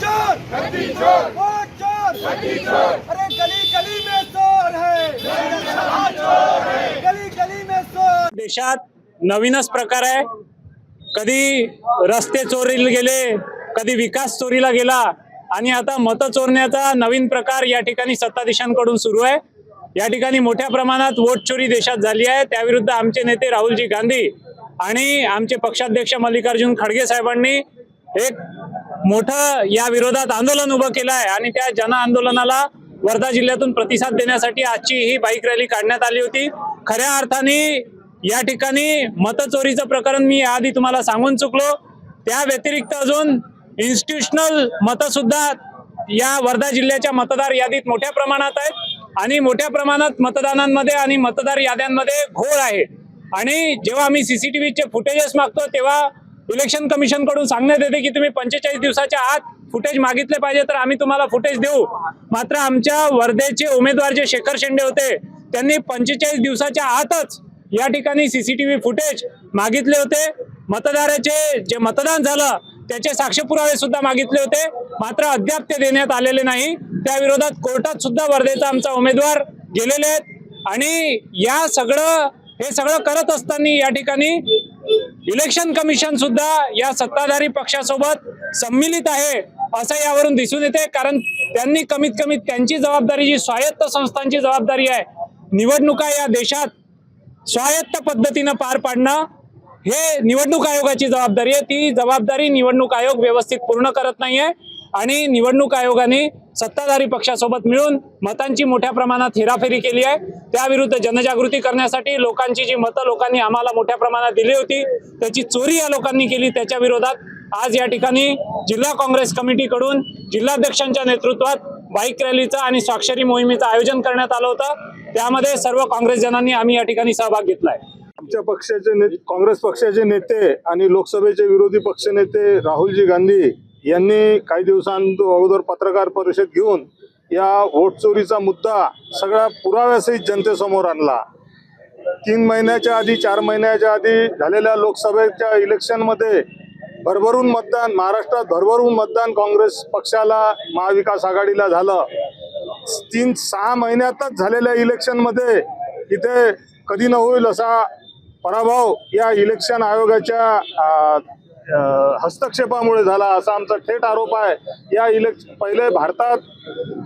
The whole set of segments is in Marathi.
चोर! गद्दी चोर! वोट चोर! गद्दी चोर! अरे गली गली में चोर है चोर है। गली गली में चोर। देशात नवीनच प्रकार आहे. कधी रस्ते चोरीला गेले कधी विकास चोरीला गेला आणि आता मतं चोरण्याचा नवीन प्रकार या ठिकाणी सत्ताधीशांकडून सुरू आहे. या ठिकाणी मोठ्या प्रमाणात वोट चोरी देशात झाली आहे. त्याविरुद्ध आमचे नेते राहुलजी गांधी आणि आमचे पक्षाध्यक्ष मल्लिकार्जुन खडगे साहेबांनी एक मोठं या विरोधात आंदोलन उभं केलं आहे आणि त्या जन आंदोलनाला वर्धा जिल्ह्यातून प्रतिसाद देण्यासाठी आजची ही बाईक रॅली काढण्यात आली होती. खऱ्या अर्थाने या ठिकाणी मतचोरीचं प्रकरण मी आधी तुम्हाला सांगून चुकलो. त्या व्यतिरिक्त अजून इन्स्टिट्यूशनल मतंसुद्धा या वर्धा जिल्ह्याच्या मतदार यादीत मोठ्या प्रमाणात आहेत आणि मोठ्या प्रमाणात मतदानांमध्ये आणि मतदार याद्यांमध्ये घोळ आहे. आणि जेव्हा आम्ही सीसीटीव्हीचे फुटेजेस मागतो तेव्हा इलेक्शन कमिशनकडून सांगण्यात येते की तुम्ही पंचेचाळीस दिवसाच्या आत फुटेज मागितले पाहिजे तर आम्ही तुम्हाला फुटेज देऊ. मात्र आमच्या वर्धेचे उमेदवार जे शेखर शेंडे होते. त्यांनी पंचेचाळीस दिवसाच्या आतच या ठिकाणी सीसीटीव्ही फुटेज मागितले होते. मतदाराचे जे मतदान झालं त्याचे साक्ष पुरावे सुद्धा मागितले होते. मात्र अद्याप ते देण्यात आलेले नाही. त्या विरोधात कोर्टात सुद्धा वर्धेचा आमचा उमेदवार गेलेले आहेत. आणि या सगळं हे सगळं करत असताना या ठिकाणी इलेक्शन कमिशन सुद्धा या सत्ताधारी पक्षासोबत सम्मिलित आहे असं यावरून दिसून येते. कारण त्यांनी कमीत कमी त्यांची जबाबदारी जी स्वायत्त संस्थांची जबाबदारी आहे निवडणुका या देशात स्वायत्त पद्धतीनं पार पाडणं हे निवडणूक आयोगाची जबाबदारी आहे. ती जबाबदारी निवडणूक आयोग व्यवस्थित पूर्ण करत नाहीये. आणि निवडणूक आयोगाने सत्ताधारी पक्षासोबत मिळून मतांची मोठ्या प्रमाणात हेराफेरी केली आहे. त्याविरुद्ध जनजागृती करण्यासाठी लोकांची जी मतं लोकांनी आम्हाला मोठ्या प्रमाणात दिली होती त्याची चोरी या लोकांनी केली. त्याच्या विरोधात आज या ठिकाणी जिल्हा काँग्रेस कमिटीकडून जिल्हाध्यक्षांच्या नेतृत्वात बाईक रॅलीचं आणि स्वाक्षरी मोहिमेचं आयोजन करण्यात आलं होतं. त्यामध्ये सर्व काँग्रेसजनांनी आम्ही या ठिकाणी सहभाग घेतलाय. आमच्या पक्षाचे काँग्रेस पक्षाचे नेते आणि लोकसभेचे विरोधी पक्षनेते राहुलजी गांधी यांनी काही दिवसांअगोदर पत्रकार परिषद घेऊन या वोट चोरीचा मुद्दा सगळ्या पुराव्यासहित जनतेसमोर आणला. तीन महिन्याच्या आधी चार महिन्याच्या आधी झालेल्या लोकसभेच्या इलेक्शनमध्ये भरभरून मतदान महाराष्ट्रात भरभरून मतदान काँग्रेस पक्षाला महाविकास आघाडीला झालं. तीन सहा महिन्यातच झालेल्या इलेक्शनमध्ये इथे कधी न होईल असा पराभव या इलेक्शन आयोगाच्या हस्तक्षेपामुळे झाला असा आमचा थेट आरोप आहे. या इलेक्श पहिले भारतात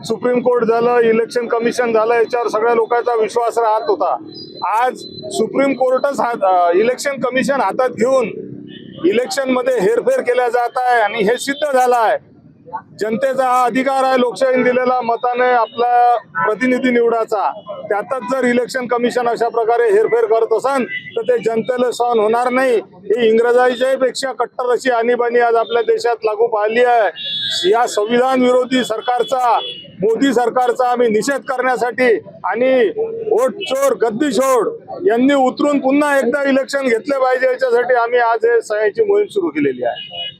सुप्रीम कोर्ट झालं इलेक्शन कमिशन झालं याच्यावर सगळ्या लोकांचा विश्वास राहत होता. आज सुप्रीम कोर्टच हात इलेक्शन कमिशन हातात घेऊन इलेक्शनमध्ये हेरफेर केल्या जात आहे आणि हे सिद्ध झालं आहे. जनतेचा हा अधिकार आहे लोकशाहीने दिलेला मताने आपला प्रतिनिधी निवडाचा त्यातच जर इलेक्शन कमिशन अशा प्रकारे हेरफेर करत असन तर ते जनतेला सहन होणार नाही. ही इंग्रजांच्या पेक्षा कट्टर अशी आणीबाणी आज आपल्या देशात लागू पाहिली आहे. या संविधान विरोधी सरकारचा मोदी सरकारचा आम्ही निषेध करण्यासाठी आणि वोट चोर गद्दी छोड यांनी उतरून पुन्हा एकदा इलेक्शन घेतले पाहिजे याच्यासाठी आम्ही आज हे सह्याची मोहीम सुरू केलेली आहे.